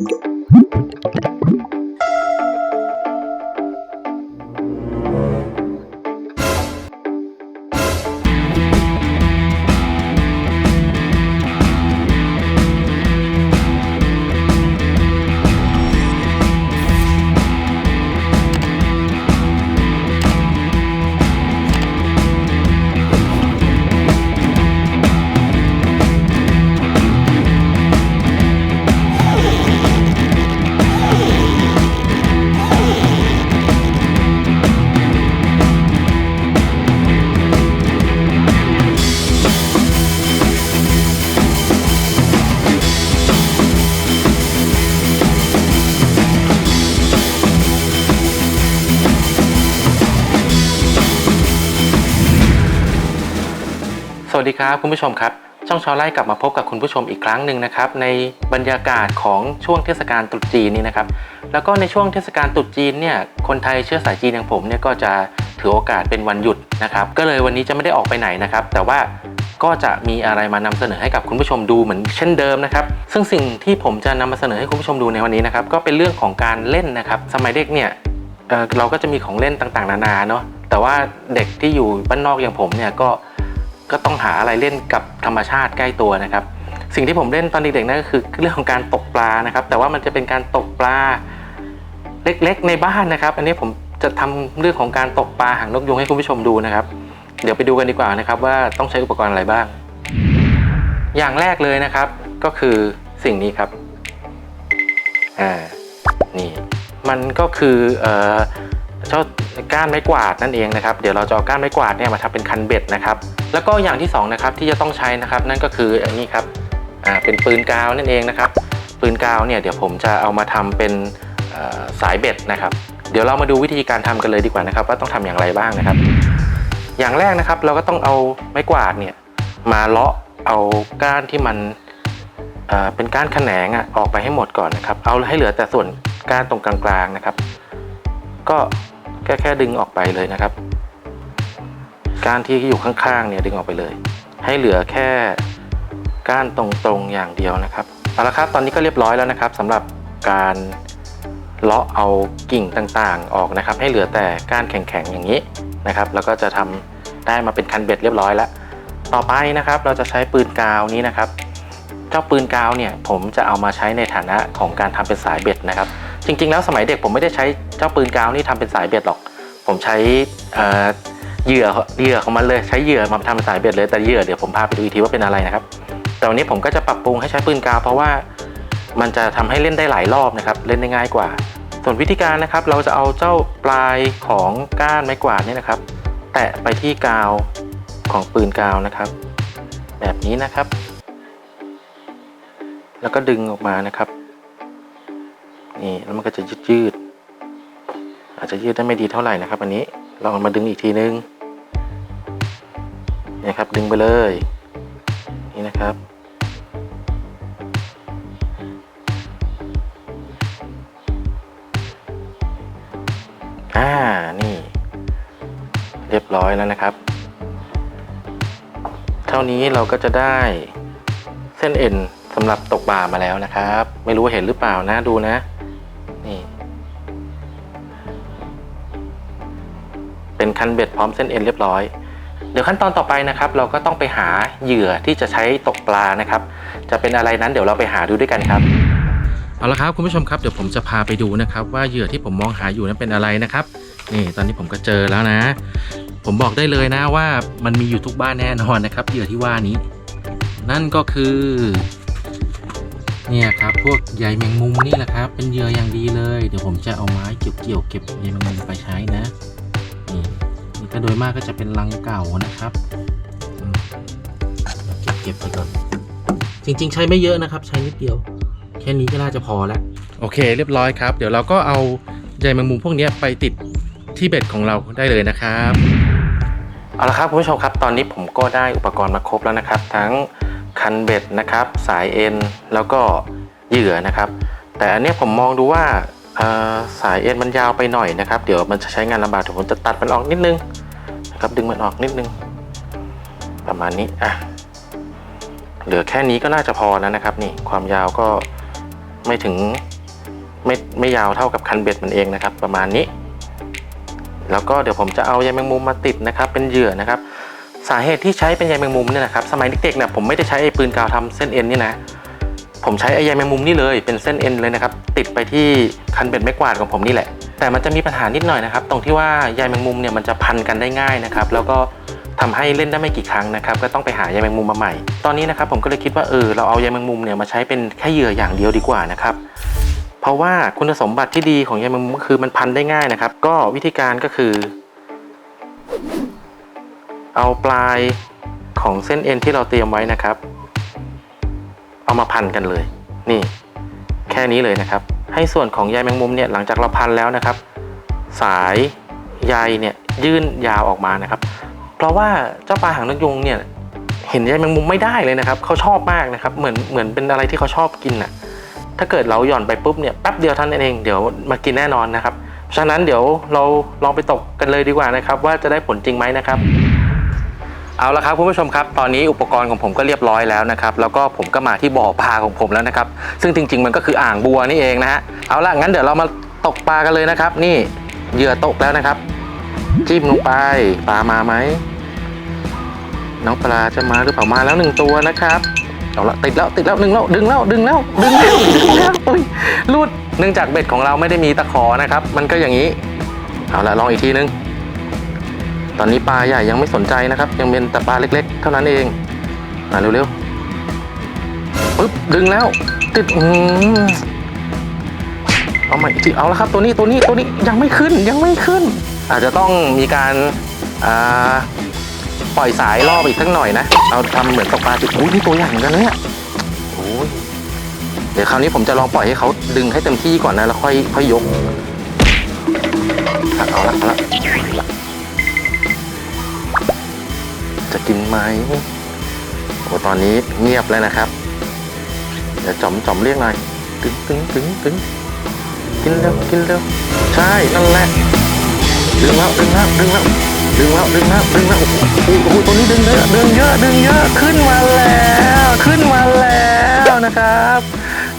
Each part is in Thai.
ส วัสดีครับคุณผู้ชมครับ ช่องชอไล่กลับมาพบกับคุณผู้ชมอีกครั้งหนึ่งนะครับ ในบรรยากาศของช่วงเทศกาลตรุษจีนนี้นะครับ แล้วก็ในช่วงเทศกาลตรุษจีนเนี่ยคนไทยเชื้อสายจีนอย่างผมเนี่ยก็จะถือโอกาสเป็นวันหยุดนะครับ ก็เลยวันนี้จะไม่ได้ออกไปไหนนะครับ แต่ว่าก็จะมีอะไรมานำเสนอให้กับคุณผู้ชมดูเหมือนเช่นเดิมนะครับ ซึ่งสิ่งที่ผมจะนำมาเสนอให้คุณผู้ชมดูในวันนี้นะครับก็เป็นเรื่องของการเล่นนะครับ สมัยเด็กเนี่ยเเราก็จะมีของเล่นต่างๆ นานาเนาะแต่ว่าเด็กที่อยู่บ้านนอกอย่างผมเนี่ยก็ ก็ต้องหาอะไรเล่นกับธรรมชาติใกล้ตัวนะครับ สิ่งที่ผมเล่นตอนเด็กๆนั่นก็คือเรื่องของการตกปลานะครับ แต่ว่ามันจะเป็นการตกปลาเล็กๆ ในบ้านนะครับ อันนี้ผมจะทำเรื่องของการตกปลาหางนกยุงให้คุณผู้ชมดูนะครับ เดี๋ยวไปดูกันดีกว่านะครับ ว่าต้องใช้อุปกรณ์อะไรบ้าง อย่างแรกเลยนะครับ ก็คือสิ่งนี้ครับอ่านี่มันก็คือเอ่อ เจ้าก้านไม้กวาดนั่นเองนะครับเดี๋ยวเราจะเอาก้านไม้กวาดเนี่ยมาทำเป็นคันเบ็ดนะครับแล้วก็อย่างที่สองนะครับที่จะต้องใช้นะครับนั่นก็คืออันนี้ครับอ่าเป็นปืนกาวนั่นเองนะครับปืนกาวเนี่ยเดี๋ยวผมจะเอามาทำเป็นสายเบ็ดนะครับเดี๋ยวเรามาดูวิธีการทำกันเลยดีกว่านะครับว่าต้องทำอย่างไรบ้างนะครับ อย่างแรกนะครับเราก็ต้องเอาไม้กวาดเนี่ยมาเลาะเอาก้านที่มันเป็นก้านแขนงออกไปให้หมดก่อนนะครับ เอาให้เหลือแต่ส่วนก้านตรงกลางๆนะครับ ก็แค่แค่ดึงออกไปเลยนะครับ ก้านที่อยู่ข้างๆเนี่ยดึงออกไปเลย ให้เหลือแค่ก้านตรงๆอย่างเดียวนะครับเอาละครับตอนนี้ก็เรียบร้อยแล้วนะครับสำหรับการเลาะเอากิ่งต่างๆ ออกนะครับ ให้เหลือแต่ก้านแข็งๆอย่างนี้นะครับ แล้วก็จะทำได้มาเป็นคันเบ็ดเรียบร้อยแล้ว ต่อไปนะครับเราจะใช้ปืนกาวนี้นะครับ เจ้าปืนกาวเนี่ยผมจะเอามาใช้ในฐานะของการทำเป็นสายเบ็ดนะครับ จริง ๆ แล้วสมัยเด็กผมไม่ได้ใช้เจ้าปืนกาวนี่ทำเป็นสายเบ็ดหรอก ผมใช้เหยื่อเหยื่อของมันเลยใช้เหยื่อมาทำเป็นสายเบ็ดเลยแต่เหยื่อเดี๋ยวผมพาไปดูอีกทีว่าเป็นอะไรนะครับ แต่วันนี้ผมก็จะปรับปรุงให้ใช้ปืนกาว เพราะว่ามันจะทำให้เล่นได้หลายรอบนะครับเล่นได้ง่ายกว่า ส่วนวิธีการนะครับ เราจะเอาเจ้าปลายของก้านไม้กวาดนี่นะครับ แตะไปที่กาวของปืนกาวนะครับ แบบนี้นะครับ แล้วก็ดึงออกมานะครับ นี่แล้วมันก็จะยืดยืด อาจจะยืดได้ไม่ดีเท่าไหร่นะครับ อันนี้ลองมาดึงอีกทีนึงนี่ครับดึงไปเลย นี่นะครับอ่านี่ เรียบร้อยแล้วนะครับ เท่านี้เราก็จะได้เส้นเอ็นสำหรับตกปลามาแล้วนะครับ ไม่รู้เห็นหรือเปล่านะดูนะ เป็นคันเบ็ดพร้อมเส้นเอ็นเรียบร้อย เดี๋ยวขั้นตอนต่อไปนะครับ เราก็ต้องไปหาเหยื่อที่จะใช้ตกปลานะครับ จะเป็นอะไรนั้นเดี๋ยวเราไปหาดูด้วยกันครับเอาละครับคุณผู้ชมครับเดี๋ยวผมจะพาไปดูนะครับ ว่าเหยื่อที่ผมมองหาอยู่นั้นเป็นอะไรนะครับ นี่ตอนนี้ผมก็เจอแล้วนะ ผมบอกได้เลยนะว่ามันมีอยู่ทุกบ้านแน่นอนนะครับเหยื่อที่ว่านี้ นั่นก็คือเนี่ยครับพวกใยแมงมุมนี่แหละครับ เป็นเหยื่ออย่างดีเลย เดี๋ยวผมจะเอาไม้เกี่ยวเกี่ยวเก็บใยแมงมุมไปใช้นะ นี่นี่ก็โดยมากก็จะเป็นลังเก่านะครับอืมเก็บเก็บไปก่อน จริง ๆ ใช้ไม่เยอะนะครับ ใช้นิดเดียว แค่นี้ก็น่าจะพอแล้วโอเค เรียบร้อยครับ เดี๋ยวเราก็เอาใยแมงมุมพวกนี้ไปติดที่เบ็ดของเราได้เลยนะครับเอาละครับคุณผู้ชมครับตอนนี้ผมก็ได้อุปกรณ์มาครบแล้วนะครับ ทั้งคันเบ็ดนะครับ สายเอ็นแล้วก็เหยื่อนะครับ แต่อันเนี้ยผมมองดูว่าเอ่อ สายเอ็นมันยาวไปหน่อยนะครับ เดี๋ยวมันจะใช้งานลำบากเดี๋ยวผมจะตัดมันออกนิดนึงนะครับดึงมันออกนิดนึง ประมาณนี้อะเหลือแค่นี้ก็น่าจะพอแล้วนะครับ นี่ความยาวก็ไม่ถึงไม่ไม่ยาวเท่ากับคันเบ็ดมันเองนะครับ ประมาณนี้ แล้วก็เดี๋ยวผมจะเอาใยแมงมุมมาติดนะครับ เป็นเหยื่อนะครับ สาเหตุที่ใช้เป็นใยแมงมุมเนี่ยนะครับ สมัยเด็กๆเนี่ยผมไม่ได้ใช้ไอ้ปืนกาวทำเส้นเอ็นนี่นะ ผมใช้ไอ้ใยแมงมุมนี่เลยเป็นเส้นเอ็นเลยนะครับ ติดไปที่คันเบ็ดไม้กวาดของผมนี่แหละ แต่มันจะมีปัญหานิดหน่อยนะครับ ตรงที่ว่าใยแมงมุมเนี่ยมันจะพันกันได้ง่ายนะครับ แล้วก็ทำให้เล่นได้ไม่กี่ครั้งนะครับ ก็ต้องไปหาใยแมงมุมมาใหม่ ตอนนี้นะครับผมก็เลยคิดว่าเออเราเอาใยแมงมุมเนี่ยมาใช้เป็นแค่เหยื่ออย่างเดียวดีกว่านะครับเพราะว่าคุณสมบัติที่ดีของใยแมงมุมก็คือมันพันได้ง่ายนะครับ ก็วิธีการก็คือ เอาปลายของเส้นเอ็นที่เราเตรียมไว้นะครับ เอามาพันกันเลย นี่ แค่นี้เลยนะครับ ให้ส่วนของใยแมงมุมเนี่ยหลังจากเราพันแล้วนะครับ สายใยเนี่ยยื่นยาวออกมานะครับ เพราะว่าเจ้าปลาหางนกยุงเนี่ยเห็นใยแมงมุมไม่ได้เลยนะครับเขาชอบมากนะครับ เหมือนเหมือนเป็นอะไรที่เขาชอบกินน่ะถ้าเกิดเราหย่อนไปปุ๊บเนี่ยแป๊บเดียวท่านั้นเองเดี๋ยวมากินแน่นอนนะครับ ฉะนั้นเดี๋ยวเราลองไปตกกันเลยดีกว่านะครับ ว่าจะได้ผลจริงไหมนะครับ เอาละครับคุณผู้ชมครับตอนนี้อุปกรณ์ของผมก็เรียบร้อยแล้วนะครับแล้วก็ผมก็มาที่บ่อปลาของผมแล้วนะครับ ซึ่งจริง ๆ มันก็คืออ่างบัวนี่เองนะฮะเอาละงั้นเดี๋ยวเรามาตกปลากันเลยนะครับ นี่เหยื่อตกแล้วนะครับ จิ้มลงไปปลามาไหมน้องปลาจะมาหรือเปล่ามาแล้วหนึ่งตัวนะครับเอาละติดแล้วติดแล้วดึงแล้วดึงแล้วดึงแล้วดึงแล้วดึงแล้วอุ้ยรูดเนื่องจากเบ็ดของเราไม่ได้มีตะขอนะครับ มันก็อย่างนี้เอาละลองอีกทีนึง ตอนนี้ปลาใหญ่ยังไม่สนใจนะครับ ยังเป็นแต่ปลาเล็ก ๆ เท่านั้นเองมาเร็วๆปึ๊บดึงแล้ว ติดอืมเอาใหม่อีกทีเอาละครับ ตัวนี้ตัวนี้ตัวนี้ยังไม่ขึ้นยังไม่ขึ้น อาจจะต้องมีการอ่าปล่อยสายรอบอีกสักหน่อยนะ เอาทำเหมือนตกปลาติดอุ้ยนี่ตัวใหญ่เหมือนกันนะเนี่ยโอ้ยเดี๋ยวคราวนี้ผมจะลองปล่อยให้เขาดึงให้เต็มที่ก่อนนะ แล้วค่อยค่อยยก เอาละเอาละ จะกินไหมโอ้ตอนนี้เงียบแล้วนะครับ เดี๋ยวจอมจอมเรียกหน่อยตึงตึงตึงตึงกินเร็วกินเร็วใช่นั่นแหละดึงแล้วดึงแล้วดึงแล้วดึงแล้วดึงแล้วดึงแล้วโอ้โหโอ้โหตัวนี้ดึงเยอะดึงเยอะดึงเยอะขึ้นมาแล้วขึ้นมาแล้วนะครับ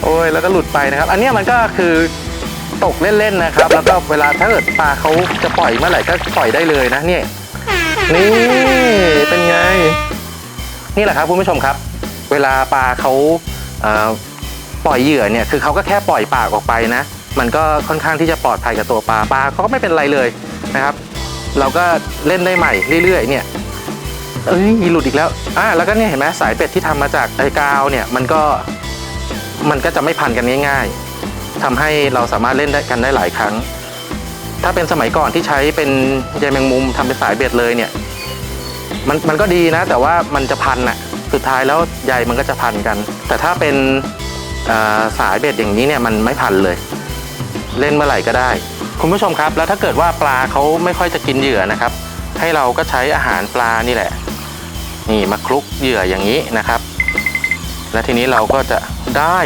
โอ้ยแล้วก็หลุดไปนะครับ อันนี้มันก็คือตกเล่นๆนะครับ แล้วก็เวลาถ้าเกิดปลาเขาจะปล่อยเมื่อไหร่ก็ปล่อยได้เลยนะเนี่ยนี่ นไง นี่แหละครับคุณผู้ชมครับ เวลาปลาเขาปล่อยเหยื่อเนี่ยคือเขาก็แค่ปล่อยปากออกไปนะ มันก็ค่อนข้างที่จะปลอดภัยกับตัวปลาปลาเขาก็ไม่เป็นไรเลยนะครับ เราก็เล่นได้ใหม่เรื่อยๆ เนี่ยเอ้ยหลุดอีกแล้วอ่าแล้วก็เนี่ยเห็นไหมสายเป็ดที่ทำมาจากไอ้กาวเนี่ยมันก็มันก็จะไม่พันกันง่าย ๆทำให้เราสามารถเล่นได้กันได้หลายครั้ง ถ้าเป็นสมัยก่อนที่ใช้เป็นใยแมงมุมทำเป็นสายเบ็ดเลยเนี่ย มันมันก็ดีนะ แต่ว่ามันจะพันอะสุดท้ายแล้วใยมันก็จะพันกัน แต่ถ้าเป็นสายเบ็ดอย่างนี้เนี่ยมันไม่พันเลย เล่นเมื่อไหร่ก็ได้ คุณผู้ชมครับแล้วถ้าเกิดว่าปลาเขาไม่ค่อยจะกินเหยื่อนะครับ ให้เราก็ใช้อาหารปลานี่แหละ นี่มาคลุกเหยื่ออย่างนี้นะครับ และทีนี้เราก็จะได้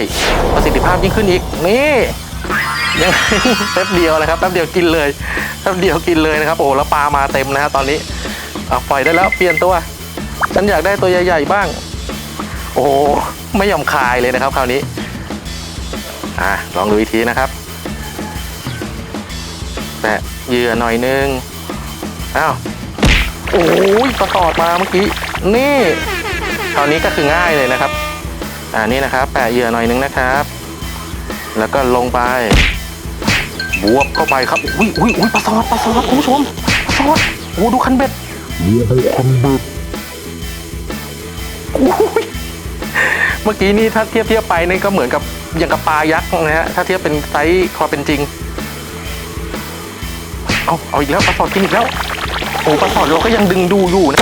ประสิทธิภาพยิ่งขึ้นอีกนี่ยังแป๊บเดียวนะครับแป๊บเดียวกินเลยแป๊บเดียวกินเลยนะครับโอ้แล้วปลามาเต็มนะครับตอนนี้ อาปล่อยได้แล้วเปลี่ยนตัว ฉันอยากได้ตัวใหญ่ๆบ้าง โอ้โหไม่ยอมคายเลยนะครับคราวนี้ อะลองดูอีกทีนะครับ แตะเหยื่อหน่อยนึงอ้าวโอ้ยประตอดมาเมื่อกี้ นี่คราวนี้ก็คือง่ายเลยนะครับ อ่านี่นะครับแปะเหยื่อหน่อยนึงนะครับ แล้วก็ลงไป บวบเข้าไปครับ อุ้ยอุ้ยอุ้ยปลาซอดปลาซอดคุณผู้ชมปลาซอดโอ้ดูคันเบ็ด อุ้ยเมื่อกี้นี่ถ้าเทียบเทียบไปนี่ก็เหมือนกับอย่างกับปลายักษ์นะฮะถ้าเทียบเป็นไซส์ความเป็นจริง เอาเอาอีกแล้วปลาสอดกินอีกแล้วโอ้ปลาสอดเราก็ยังดึงดูอยู่นะ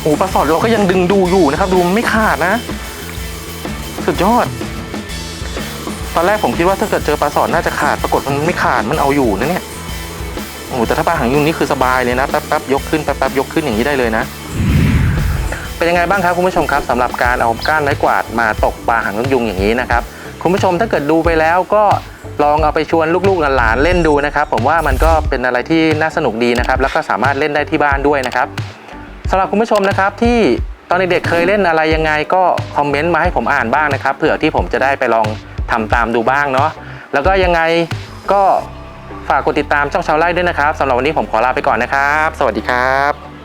โอ้ปลาสอดเราก็ยังดึงดูอยู่นะครับ ดูไม่ขาดนะ สุดยอด ตอนแรกผมคิดว่าถ้าเกิดเจอปลาสอดน่าจะขาดปรากฏมันไม่ขาดมันเอาอยู่นะเนี่ยโอ้แต่ถ้าปลาหางยุงนี่คือสบายเลยนะแป๊บๆยกขึ้นแป๊บๆยกขึ้นอย่างนี้ได้เลยนะ เป็นยังไงบ้างครับคุณผู้ชมครับสำหรับการเอาก้านไม้กวาดมาตกปลาหางยุงอย่างนี้นะครับคุณผู้ชมถ้าเกิดดูไปแล้วก็ลองเอาไปชวนลูกๆหลานเล่นดูนะครับ ผมว่ามันก็เป็นอะไรที่น่าสนุกดีนะครับแล้วก็สามารถเล่นได้ที่บ้านด้วยนะครับสำหรับคุณผู้ชมนะครับที่ตอนเด็กๆเคยเล่นอะไรยังไงก็คอมเมนต์มาให้ผมอ่านบ้างนะครับเผื่อที่ผมจะได้ไปลอง ทำตามดูบ้างเนาะแล้วก็ยังไงก็ฝากกดติดตามช่องชาวไร่ด้วยนะครับสำหรับวันนี้ผมขอลาไปก่อนนะครับ สวัสดีครับ